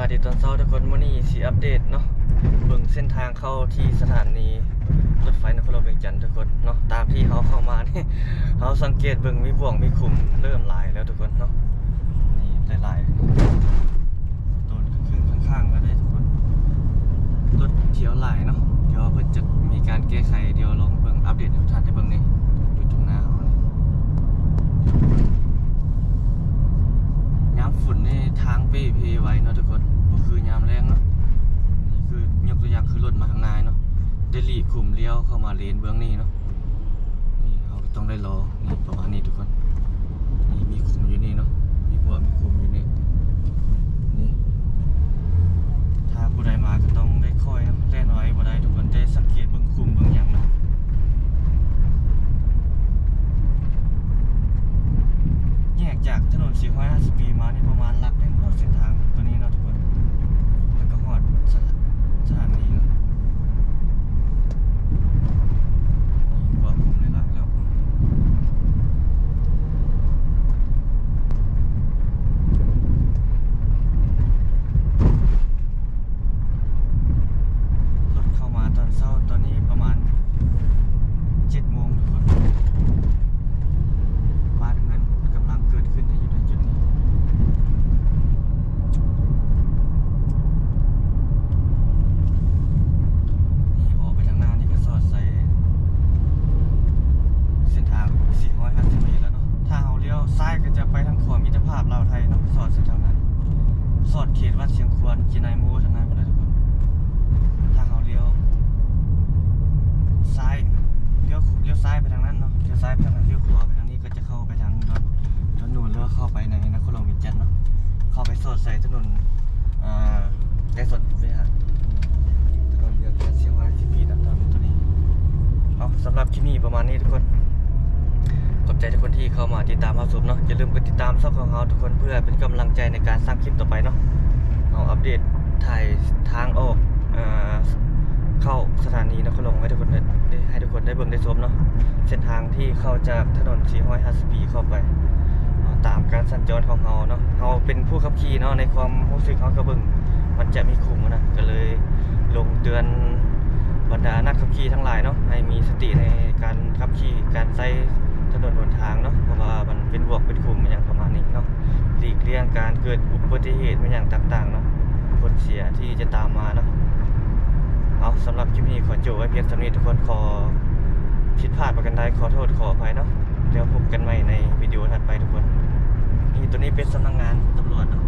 วัสดีตอนเช้าทุกคนวันนี้สีอัปเดตเนาะเบิ่งเส้นทางเข้าที่สถานีรถไฟนครหลวงเวียงจันทร์ทุกคนเนาะตามที่เขาเข้ามานี่เขาสังเกตเบิ่งมีบ่วงมีคุมเริ่มหลายแล้วทุกคนเนาะนี่หลายๆต้นครึ่งๆข้างๆก็ได้ทุกคนรถเที่ยวหลายเนาะเดี๋ยวเพิ่นจะมีการแก้ไขเดี๋ยวลองเบิ่งอัปเดตให้ทุกท่านได้เบิ่งนี่อยู่ตรงหน้าเขานี่ ยามฝนนี่ทางเป้เพไว้เนาะทุกคนก็คือยามแรงเนาะนี่คือยกตัวอย่างคือรถมาทางนายเนาะได้หลีก คุมเลี้ยวเข้ามาเลนเบื้องนี้เนาะนี่เราต้องได้รอนี่ประมาณนี้ทุกคนนี่มีคุมอยู่นี่เนาะมีบัวมีคุมอยู่นี่นี่ถ้าผู้ใดมาก็ต้องได้ค่อยนะแล่นไว้บ่ได้ทุกคนได้สังเกตเบิ่งคุมเบิ่งหยังนะแยกจากถนน450ปีมานี่ประมาณลักหนึงก็เส้นทางตัวนี้เนาะทุกคน แล้วก็ฮอดสถานสถานีเนาะนี่ว่าผมเลยหลักแล้ว รถเข้ามาตอนเช้าตอนนี้ประมาณ7โมงทุกคน บ้านเงินกำลังเกิดขึ้นในอยู่ในจุดนี้ นี่ออกไปทางหน้านี่ก็สอดใส่เส้นทาง 450เมตรแล้วเนาะ ถ้าเราเลี้ยวซ้ายก็จะไปทางขวามิตรภาพลาวไทยเนาะสอดเส้นทางนั้น ส อดเขตวัดเชียงควรจีนายมูทางนั้นหมดเลยทุกคนถ้าเราเลี้ยวซ้ายเลี้ยวเลี้ยวซ้ายไปทางนั้นเนาะเลี้ยวซ้ายไปทางนั้นเลี้ยวขวาไปทางนี้ก็จะเข้าไปทางดอนดอนนูนหรือว่าเข้าไปในนครหลวงเวียงจันทน์เนาะเข้าไปสอดใส่ถนนอ่าได้สดเวียงถนนเวียงจันทน์เชียงรายสิบปีดับตอนตัวนี้เอาสำหรับคลิปนี้ประมาณนี้ทุกคน ใจทุกคนที่เข้ามาติดตามเราสุบเนาะอย่าลืมกดติดตามช่องของเราทุกคนเพื่อเป็นกำลังใจในการสร้างคลิปต่อไปเนาะเอาอัปเดตถ่ายทางออกอ่าเข้าสถานีนครหลวงให้ทุกคนได้ให้ทุกคนได้เบิ่งได้ชมเนาะเส้นทางที่เข้าจากถนน450ปีเข้าไปาตามการสัญจรของเราเนาะเราเป็นผู้ขับขี่เนาะในความรู้สึกเขาก็เบิ่งมันจะมีขุมนะก็เลยลงเตือนบรรดานักขับขี่ทั้งหลายเนาะให้มีสติในการขับขี่การใช้ ถนนหนทางเนาะเพราะว่ามันเป็นบวกเป็นขุมอย่างประมาณนี้เนาะหลีกเลี่ยงการเกิดอุบัติเหตุอย่างต่างๆเนาะผลเสียที่จะตามมาเนาะเอาสำหรับคลิปนี้ขอจบไว้เพียงเท่านี้ทุกคนขอผิดพลาดประกันใดขอโทษขออภัยเนาะเดี๋ยวพบกันใหม่ในวิดีโอถัดไปทุกคนนี่ตัวนี้เป็นสำนักงานตำรวจเนาะ